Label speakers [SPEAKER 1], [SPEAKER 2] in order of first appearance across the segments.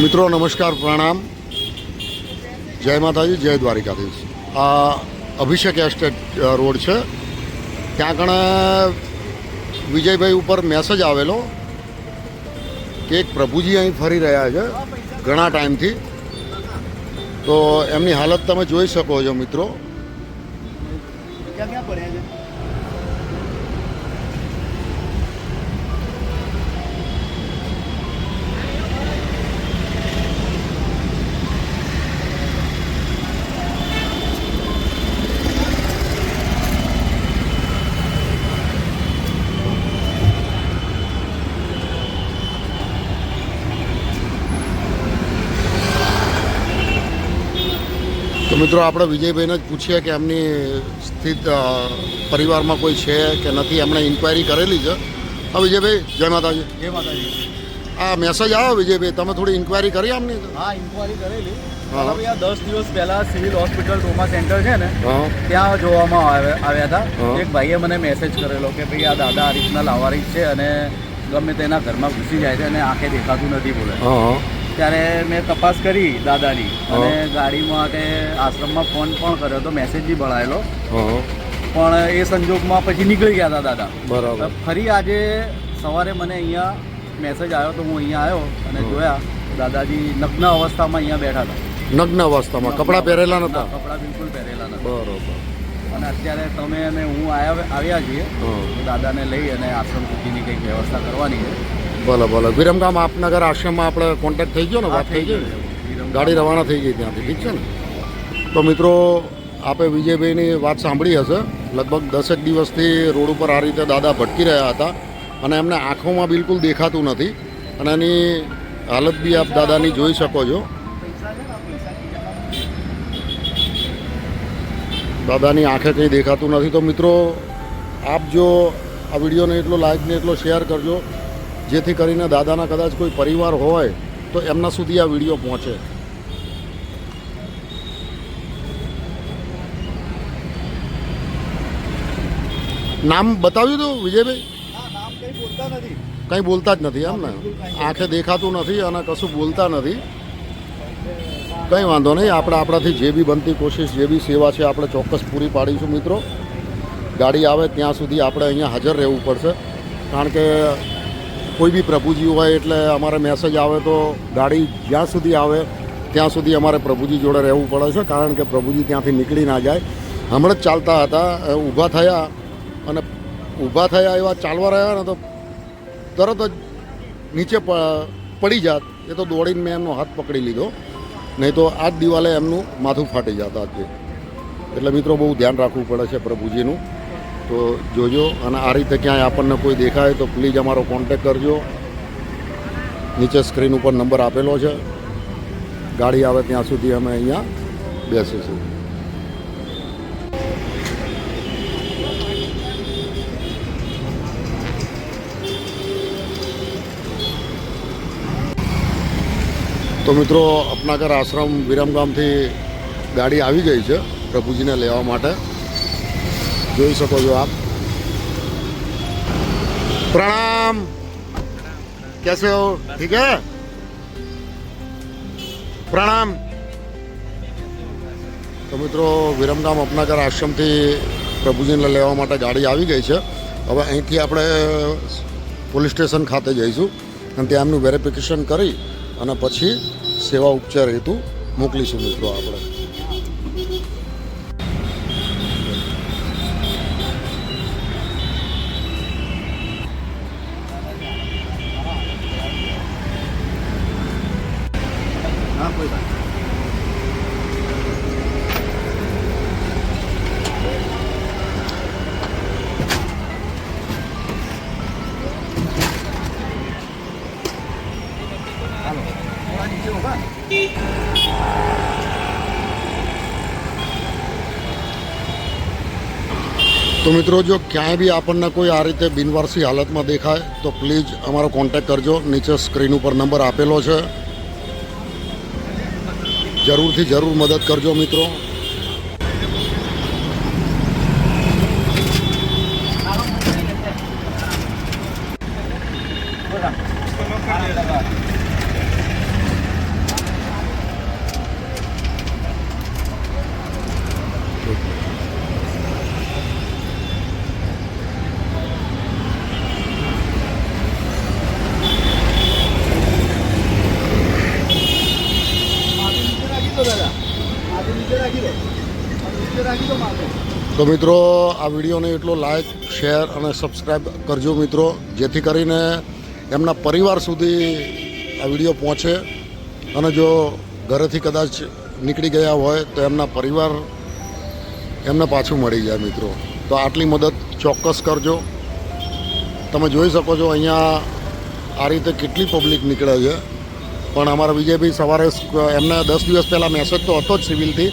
[SPEAKER 1] મિત્રો, નમસ્કાર, પ્રણામ. જય માતાજી, જય દ્વારિકાધીશ. આ અભિષેક એસ્ટેટ રોડ છે. ત્યાં કણે વિજયભાઈ ઉપર મેસેજ આવેલો કે એક પ્રભુજી અહીં ફરી રહ્યા છે, ઘણા ટાઈમથી. તો એમની હાલત તમે જોઈ શકો છો, મિત્રો. મિત્રો આપણે વિજયભાઈને જ પૂછીએ કે એમની સ્થિત પરિવારમાં કોઈ છે કે નથી? એમણે ઇન્ક્વાયરી કરેલી છે. હા વિજયભાઈ જય માતાજી.
[SPEAKER 2] જય માતાજી.
[SPEAKER 1] આ મેસેજ આવ્યો વિજયભાઈ? તમે થોડી ઇન્ક્વાયરી કરી આમની
[SPEAKER 2] હા ઇન્કવાયરી કરેલી. દસ દિવસ પહેલા સિવિલ હોસ્પિટલ ટ્રોમા સેન્ટર છે ને ત્યાં જોવામાં આવે- આવ્યા હતા. એક ભાઈએ મને મેસેજ કરેલો કે ભાઈ આ દાદા આ રીતના લાવારી છે અને ગમે તેના ઘરમાં ઘૂસી જાય છે અને આંખે દેખાતું નથી બોલે. ત્યારે મેં તપાસ કરી દાદાની. અને ગાડી માટે આશ્રમમાં ફોન પણ કર્યો તો મેસેજ બી ભણાયેલો પણ એ સંજોગમાં પછી નીકળી ગયા હતા દાદા.
[SPEAKER 1] બરાબર.
[SPEAKER 2] ફરી આજે સવારે મને અહીંયા મેસેજ આવ્યો તો હું અહીંયા આવ્યો અને જોયા દાદાજી નગ્ન અવસ્થામાં અહીંયા બેઠા હતા.
[SPEAKER 1] નગ્ન અવસ્થામાં કપડાં પહેરેલા નતા?
[SPEAKER 2] ના, કપડાં બિલકુલ પહેરેલા નતા.
[SPEAKER 1] બરોબર.
[SPEAKER 2] અને અત્યારે તમે અને હું આવ્યા આવ્યા છીએ. તો દાદાને લઈ અને આશ્રમ સુધીની કંઈક વ્યવસ્થા કરવાની છે.
[SPEAKER 1] ભલે ભલે. વિરમગામ આપનગર આશ્રમમાં આપણે કોન્ટેક્ટ થઈ ગયો ને? વાત થઈ ગઈ? ગાડી રવાના થઈ ગઈ ત્યાંથી. ઠીક છે ને? તો મિત્રો આપે વિજયભાઈની વાત સાંભળી હશે. લગભગ દસેક દિવસથી રોડ ઉપર આ રીતે દાદા ભટકી રહ્યા હતા અને એમને આંખોમાં બિલકુલ દેખાતું નથી. અને એની હાલત બી આપ દાદાની જોઈ શકો છો. દાદાની આંખે કંઈ દેખાતું નથી. તો મિત્રો આપ જો આ વિડીયોને એટલો લાઈક ને એટલો શેર કરજો. જેથી કરીને દાદાના કદાચ કોઈ પરિવાર હોય તો એમના સુધી આ વીડિયો પહોંચે. નામ બતાવ્યું હતું વિજયભાઈ?
[SPEAKER 2] હા કંઈ બોલતા
[SPEAKER 1] કંઈ બોલતા જ નથી એમ ને? આંખે દેખાતું નથી અને કશું બોલતા નથી. કંઈ વાંધો નહીં આપણે આપણાથી જે બી બનતી કોશિશ જે બી સેવા છે આપણે ચોક્કસ પૂરી પાડીશું મિત્રો. ગાડી આવે ત્યાં સુધી આપણે અહીંયા હાજર રહેવું પડશે. કારણ કે કોઈ બી પ્રભુજી હોય એટલે અમારે મેસેજ આવે તો ગાડી જ્યાં સુધી આવે, ત્યાં સુધી અમારે પ્રભુજી જોડે રહેવું પડે છે, કારણ કે પ્રભુજી ત્યાંથી નીકળી ના જાય. હમણાં જ ચાલતા હતા ઊભા થયા અને ઊભા થયા એવા ચાલવા રહ્યા ને તો તરત જ નીચે પડી જાત. એ તો દોડીને મેં એમનો હાથ પકડી લીધો. નહીં તો આ જ દિવાલે એમનું માથું ફાટી જતા આજે એટલે મિત્રો બહુ ધ્યાન રાખવું પડે છે પ્રભુજીનું. તો જોજો અને આ રીતે ક્યાંય આપણને કોઈ દેખાય તો પ્લીઝ અમારો કોન્ટેક કરજો. નીચે સ્ક્રીન ઉપર નંબર આપેલો છે. ગાડી આવે ત્યાં સુધી અમે અહીંયા બેસીશું. તો મિત્રો અપનાગર આશ્રમ વિરમગામથી ગાડી આવી ગઈ છે પ્રભુજીને લેવા માટે. જોઈ શકો છો આપ પ્રણામ कैसे हो ठीक है પ્રણામ તો મિત્રો વિરમગામ અપનાગર આશ્રમથી પ્રભુજીને લેવા માટે ગાડી આવી ગઈ છે હવે અહીંથી આપણે પોલીસ સ્ટેશન ખાતે જઈશું અને ત્યાં એમનું વેરિફિકેશન કરી અને પછી સેવા ઉપચાર હેતુ મોકલીશું મિત્રો આપણે તો મિત્રો જો ક્યાંય બી આપણને કોઈ આ રીતે બિનવારસી હાલતમાં દેખાય તો પ્લીઝ અમારો કોન્ટેક કરજો નીચે સ્ક્રીન ઉપર નંબર આપેલો છે જરૂરથી જરૂર મદદ કરજો મિત્રો તો મિત્રો, આ વિડીયોને એટલો લાઇક શેર અને સબસ્ક્રાઈબ કરજો મિત્રો, જેથી કરીને એમના પરિવાર સુધી આ વીડિયો પહોંચે. અને જો ઘરેથી કદાચ નીકળી ગયા હોય, તો એમના પરિવાર એમને પાછું મળી જાય મિત્રો. તો આટલી મદદ ચોક્કસ કરજો. તમે જોઈ શકો છો અહીંયા આ રીતે કેટલી પબ્લિક નીકળે છે. પણ અમારા વિજયભાઈ સવારે એમને દસ દિવસ પહેલાં મેસેજ તો હતો જ સિવિલથી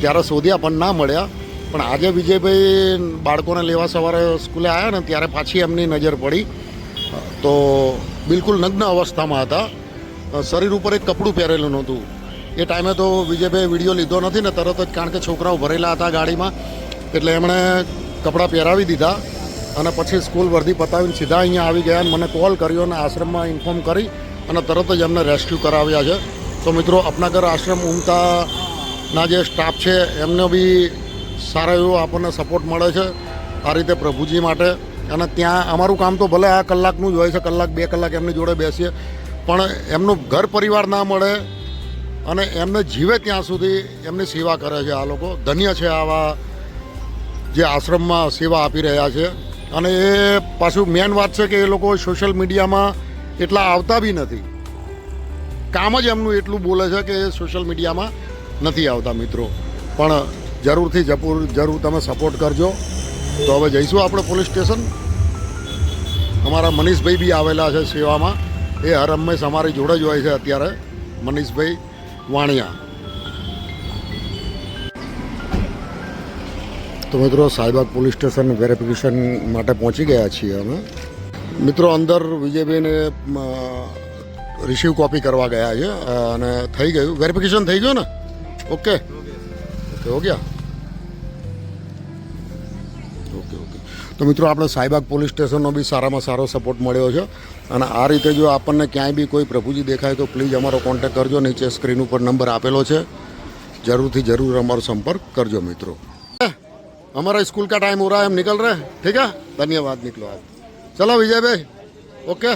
[SPEAKER 1] ત્યારે શોધ્યા પણ ના મળ્યા. પણ આજે વિજયભાઈ બાળકોને લેવા સવારે સ્કૂલે આવ્યા ને ત્યારે પાછી એમની નજર પડી. તો બિલકુલ નગ્ન અવસ્થામાં હતા. શરીર ઉપર એક કપડું પહેરેલું નહોતું. એ ટાઈમે તો વિજયભાઈ વીડિયો લીધો નથી ને તરત જ કારણ કે છોકરાઓ ભરેલા હતા ગાડીમાં, એટલે એમણે કપડાં પહેરાવી દીધા અને પછી સ્કૂલ વર્ધી પતાવીને સીધા અહીંયા આવી ગયા અને મને કોલ કર્યો અને આશ્રમમાં ઇન્ફોર્મ કરી અને તરત જ એમને રેસ્ક્યુ કરાવ્યા છે. તો મિત્રો અપનાગર આશ્રમ ઉમતાના જે સ્ટાફ છે, એમને બી સારો એવો આપણને સપોર્ટ મળે છે આ રીતે પ્રભુજી માટે. અને ત્યાં અમારું કામ તો ભલે આ કલાકનું જ હોય છે, કલાક, બે કલાક એમની જોડે બેસીએ. પણ એમનું ઘર પરિવાર ના મળે અને એમને જીવે ત્યાં સુધી એમની સેવા કરે છે આ લોકો. ધન્ય છે આવા જે આશ્રમમાં સેવા આપી રહ્યા છે. અને એ પાછું મેન વાત છે કે એ લોકો સોશિયલ મીડિયામાં એટલા આવતા બી નથી. કામ જ એમનું એટલું બોલે છે કે એ સોશિયલ મીડિયામાં નથી આવતા મિત્રો. પણ જરૂરથી જપુર, જરૂર તમે સપોર્ટ કરજો. તો હવે જઈશું આપણે પોલીસ સ્ટેશન. અમારા મનીષભાઈ બી આવેલા છે સેવામાં. એ હર હંમેશ અમારી જોડે જ હોય છે અત્યારે, મનીષભાઈ વાણિયા. તો મિત્રો સાહેબાગ પોલીસ સ્ટેશન વેરિફિકેશન માટે પહોંચી ગયા છીએ અમે. મિત્રો, અંદર વિજયભાઈને રિસીવ કોપી કરવા ગયા છે, અને થઈ ગયું. વેરિફિકેશન થઈ ગયું ને? ઓકે ઓકે હો ગયા ઓકે ઓકે તો મિત્રો આપણે સાઈબાગ પોલીસ સ્ટેશનનો બી સારામાં સારો સપોર્ટ મળ્યો છે અને આ રીતે જો આપણને ક્યાંય બી કોઈ પ્રભુજી દેખાય તો પ્લીઝ અમારો કોન્ટેક્ટ કરજો નીચે સ્ક્રીન ઉપર નંબર આપેલો છે જરૂરથી જરૂર અમારો સંપર્ક કરજો મિત્રો हमारा स्कूल का टाइम हो रहा है हम निकल रहे हैं ठीक है धन्यवाद निकलो आप चलो विजय भाई ओके